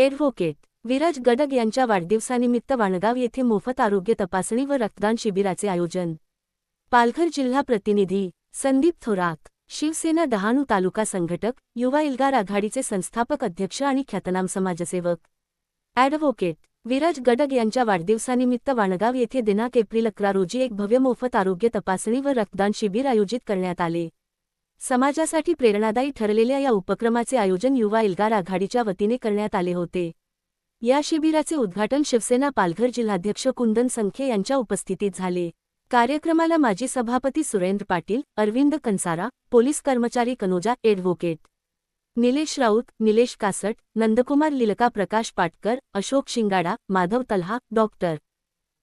Advocate Viraj Gadag यांच्या वाढदिवसानिमित्त वाणगाव येथे मोफत आरोग्य तपासणी व रक्तदान शिबिराचे आयोजन. पालघर जिल्हा प्रतिनिधी संदीप थोरात शिवसेना डहाणू तालुका संघटक युवा एल्गार आघाडीचे संस्थापक अध्यक्ष आणि ख्यातनाम समाजसेवक. ॲडव्होकेट विराज गडग यांच्या वाढदिवसानिमित्त वाणगाव येथे दिनांक एप्रिल अकरा रोजी एक भव्य मोफत आरोग्य तपासणी व रक्तदान शिबिर आयोजित करण्यात आले. समाजासाठी प्रेरणादायी ठरलेल्या या उपक्रमाचे आयोजन युवा एल्गार आघाडीच्या वतीने करण्यात आले होते. या शिबिराचे उद्घाटन शिवसेना पालघर जिल्हाध्यक्ष कुंदन संखे यांच्या उपस्थितीत झाले. कार्यक्रमाला माजी सभापती सुरेंद्र पाटील अरविंद कंसारा पोलीस कर्मचारी Kanoja advocate Nilesh Raut Nilesh Kasat Nandkumar Lilka Prakash Patkar Ashok Shingada Madhav Talha doctor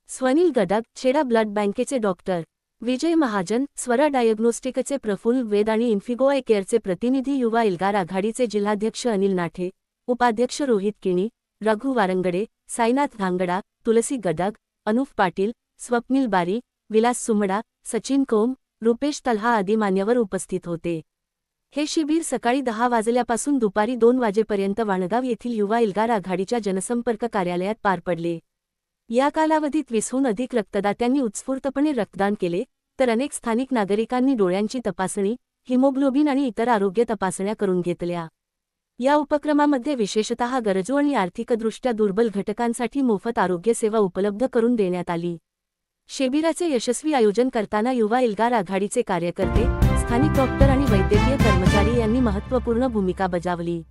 Swanil Gadag Chheda blood बँकेचे डॉक्टर विजय महाजन स्वरा डायग्नोस्टिकचे प्रफुल्ल वेद आणि इन्फिगो आय केअरचे प्रतिनिधी युवा एल्गार आघाडीचे जिल्हाध्यक्ष अनिल नाठे उपाध्यक्ष रोहित किणी रघु वारंगडे साईनाथ धांगडा तुलसी गडग अनुफ पाटील स्वप्नील बारी विलास सुमडा सचिन कोम रुपेश तल्हा आदी मान्यवर उपस्थित होते. हे शिबिर सकाळी दहा वाजल्यापासून दुपारी दोन वाजेपर्यंत वाणगाव येथील युवा एल्गार आघाडीच्या जनसंपर्क कार्यालयात पार पडले. या कालावधीत वीसहून अधिक रक्तदात्यांनी उत्स्फूर्तपणे रक्तदान केले तर अनेक स्थानिक नागरिकांनी डोळ्यांची तपासणी हिमोग्लोबिन आणि इतर आरोग्य तपासण्या करून घेतल्या. या उपक्रमामध्ये विशेषतः गरजू आणि आर्थिकदृष्ट्या दुर्बल घटकांसाठी मोफत आरोग्य सेवा उपलब्ध करून देण्यात आली. शिबिराचे यशस्वी आयोजन करताना युवा एल्गार आघाडीचे कार्यकर्ते स्थानिक डॉक्टर आणि वैद्यकीय कर्मचारी यांनी महत्त्वपूर्ण भूमिका बजावली.